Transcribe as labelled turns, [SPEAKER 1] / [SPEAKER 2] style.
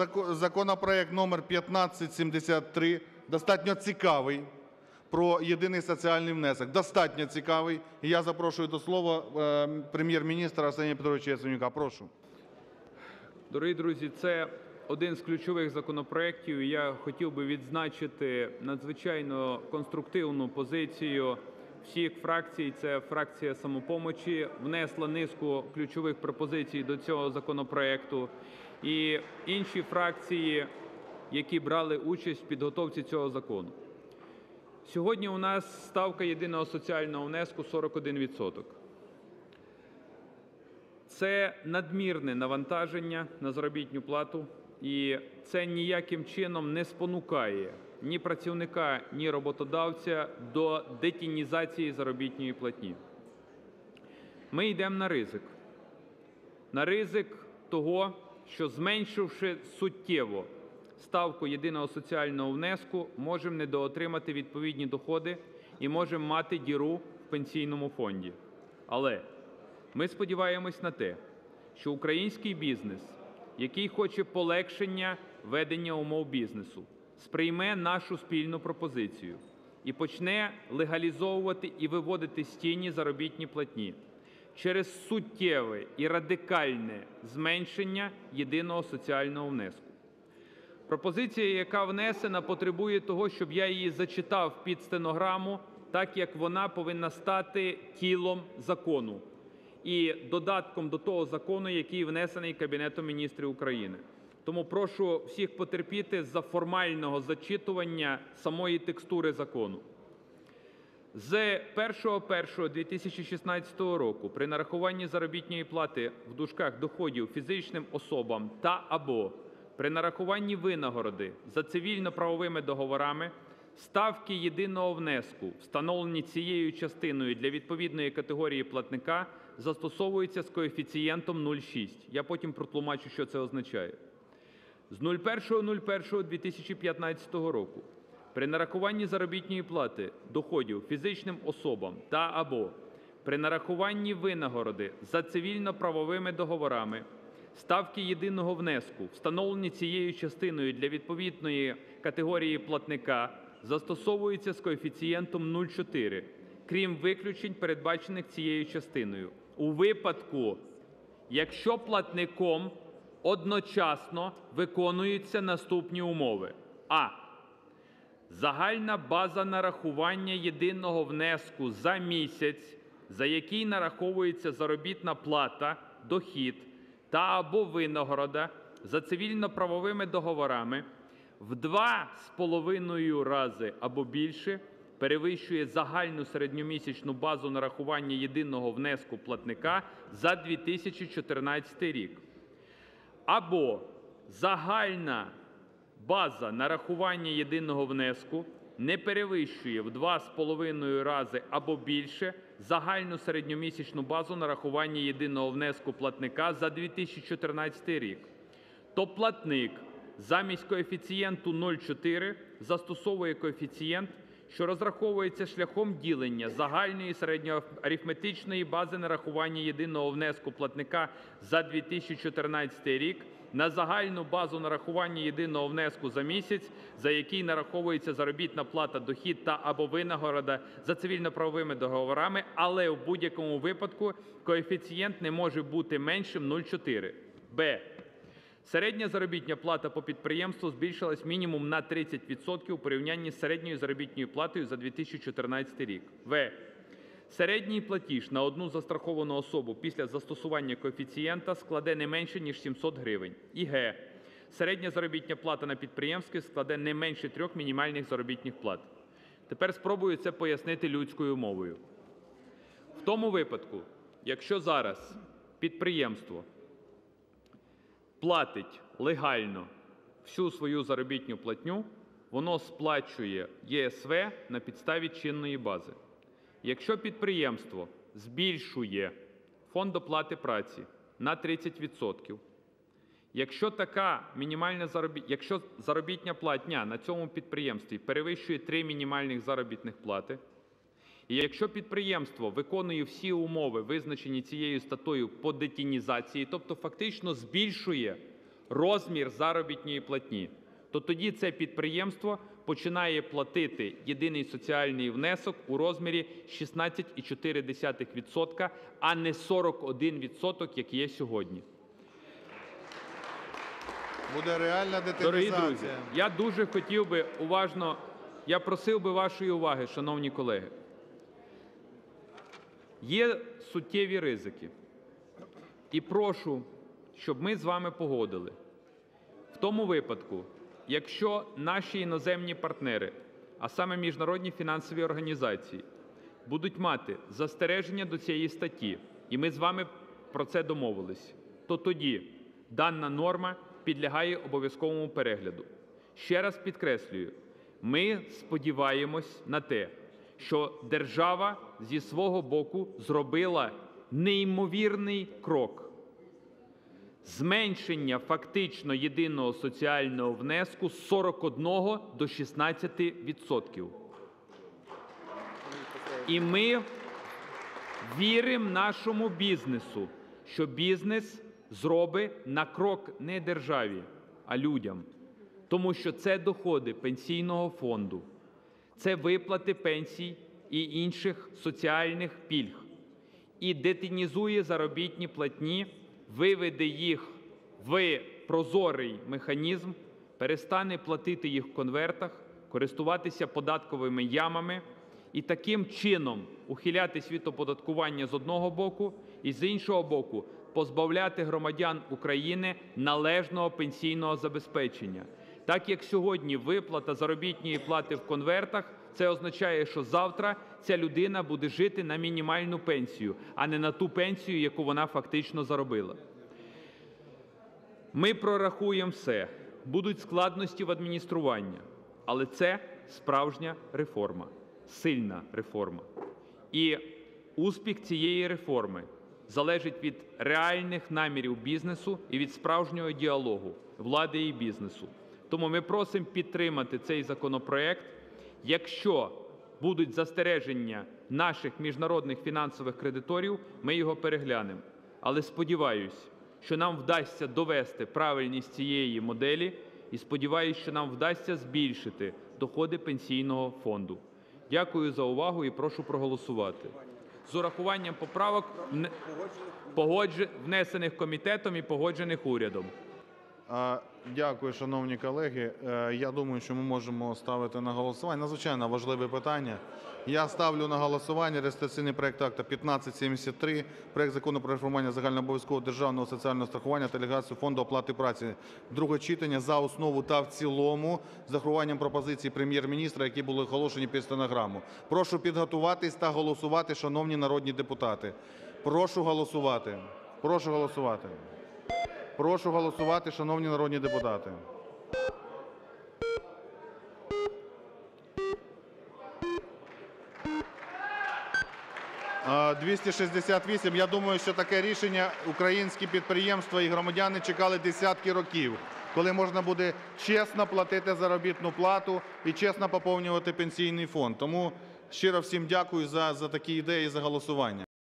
[SPEAKER 1] зако- законопроект номер 1573 достатньо цікавий про єдиний соціальний внесок. Достатньо цікавий. І я запрошую до слова е, прем'єр-міністра Арсенія Петровича Яценюка. Прошу.
[SPEAKER 2] Дорогі друзі, це один з ключових законопроєктів. Я хотів би відзначити надзвичайно конструктивну позицію всіх фракцій. Це фракція «Самопомочі» внесла низку ключових пропозицій до цього законопроекту. І інші фракції, які брали участь в підготовці цього закону. Сьогодні у нас ставка єдиного соціального внеску 41%. Це надмірне навантаження на заробітну плату, і це ніяким чином не спонукає ні працівника, ні роботодавця до детінізації заробітної платні. Ми йдемо на ризик. На ризик того, що зменшивши суттєво ставку єдиного соціального внеску, можемо недоотримати відповідні доходи і можемо мати діру в пенсійному фонді. Але ми сподіваємось на те, що український бізнес, який хоче полегшення ведення умов бізнесу, сприйме нашу спільну пропозицію і почне легалізовувати і виводити з тіні заробітні платні через суттєве і радикальне зменшення єдиного соціального внеску. Пропозиція, яка внесена, потребує того, щоб я її зачитав під стенограму, так як вона повинна стати тілом закону і додатком до того закону, який внесений Кабінетом Міністрів України. Тому прошу всіх потерпіти за формального зачитування самої текстури закону. З 1.1.2016 року при нарахуванні заробітної плати в дужках доходів фізичним особам та або при нарахуванні винагороди за цивільно-правовими договорами ставки єдиного внеску, встановлені цією частиною для відповідної категорії платника, застосовуються з коефіцієнтом 0,6. Я потім протлумачу, що це означає. З 01.01.2015 року при нарахуванні заробітної плати доходів фізичним особам та або при нарахуванні винагороди за цивільно-правовими договорами ставки єдиного внеску, встановлені цією частиною для відповідної категорії платника, застосовуються з коефіцієнтом 0,4, крім виключень, передбачених цією частиною. У випадку, якщо платником одночасно виконуються наступні умови: а. Загальна база нарахування єдиного внеску за місяць, за який нараховується заробітна плата, дохід та або винагорода за цивільно-правовими договорами в 2,5 рази або більше перевищує загальну середньомісячну базу нарахування єдиного внеску платника за 2014 рік. Або загальна база нарахування єдиного внеску не перевищує в 2,5 рази або більше загальну середньомісячну базу нарахування єдиного внеску платника за 2014 рік, то платник замість коефіцієнту 0,4 застосовує коефіцієнт, що розраховується шляхом ділення загальної середньоарифметичної бази нарахування єдиного внеску платника за 2014 рік на загальну базу нарахування єдиного внеску за місяць, за який нараховується заробітна плата, дохід та або винагорода за цивільно-правовими договорами, але в будь-якому випадку коефіцієнт не може бути меншим 0,4. Б. Середня заробітна плата по підприємству збільшилась мінімум на 30% у порівнянні з середньою заробітною платою за 2014 рік. В. Середній платіж на одну застраховану особу після застосування коефіцієнта складе не менше, ніж 700 гривень. І Г. Середня заробітна плата на підприємстві складе не менше трьох мінімальних заробітних плат. Тепер спробую це пояснити людською мовою. В тому випадку, якщо зараз підприємство платить легально всю свою заробітну платню, воно сплачує ЄСВ на підставі чинної бази. Якщо підприємство збільшує фонд оплати праці на 30%, якщо така мінімальна заробіт... якщо заробітня платня на цьому підприємстві перевищує 3 мінімальних заробітних плати, і якщо підприємство виконує всі умови, визначені цією статтею по детінізації, тобто фактично збільшує розмір заробітної платні, то тоді це підприємство починає платити єдиний соціальний внесок у розмірі 16,4%, а не 41%, як є сьогодні.
[SPEAKER 1] Буде реальна
[SPEAKER 2] Дорогі друзі, я дуже хотів би уважно, я просив би вашої уваги, шановні колеги. Є суттєві ризики. І прошу, щоб ми з вами погодили. В тому випадку, якщо наші іноземні партнери, а саме міжнародні фінансові організації, будуть мати застереження до цієї статті, і ми з вами про це домовились, то тоді дана норма підлягає обов'язковому перегляду. Ще раз підкреслюю, ми сподіваємось на те, що держава зі свого боку зробила неймовірний крок зменшення фактично єдиного соціального внеску з 41 до 16 відсотків. І ми віримо нашому бізнесу, що бізнес зробить на крок не державі, а людям. Тому що це доходи пенсійного фонду, це виплати пенсій і інших соціальних пільг і детінізує заробітні платні, виведе їх в прозорий механізм, перестане платити їх в конвертах, користуватися податковими ямами і таким чином ухилятись від оподаткування з одного боку, і з іншого боку позбавляти громадян України належного пенсійного забезпечення. Так як сьогодні виплата заробітної плати в конвертах, це означає, що завтра ця людина буде жити на мінімальну пенсію, а не на ту пенсію, яку вона фактично заробила. Ми прорахуємо все. Будуть складності в адмініструванні, але це справжня реформа, сильна реформа. І успіх цієї реформи залежить від реальних намірів бізнесу і від справжнього діалогу влади і бізнесу. Тому ми просимо підтримати цей законопроект. Якщо будуть застереження наших міжнародних фінансових кредиторів, ми його переглянемо. Але сподіваюсь, що нам вдасться довести правильність цієї моделі, і сподіваюся, що нам вдасться збільшити доходи пенсійного фонду. Дякую за увагу і прошу проголосувати. З урахуванням поправок внесених комітетом і погоджених урядом.
[SPEAKER 1] Дякую, шановні колеги. Е, Я думаю, що ми можемо ставити на голосування. Надзвичайно важливе питання. Я ставлю на голосування реєстраційний проект акта 1573, проект закону про реформування загальнообов'язкового державного соціального страхування та легацію фонду оплати праці. Друге читання за основу та в цілому з заховуванням пропозицій прем'єр-міністра, які були оголошені під стенограму. Прошу підготуватись та голосувати, шановні народні депутати. Прошу голосувати. Прошу голосувати. Прошу голосувати, шановні народні депутати. А, 268. Я думаю, що таке рішення українські підприємства і громадяни чекали десятки років, коли можна буде чесно платити заробітну плату і чесно поповнювати пенсійний фонд. Тому щиро всім дякую за, за такі ідеї, за голосування.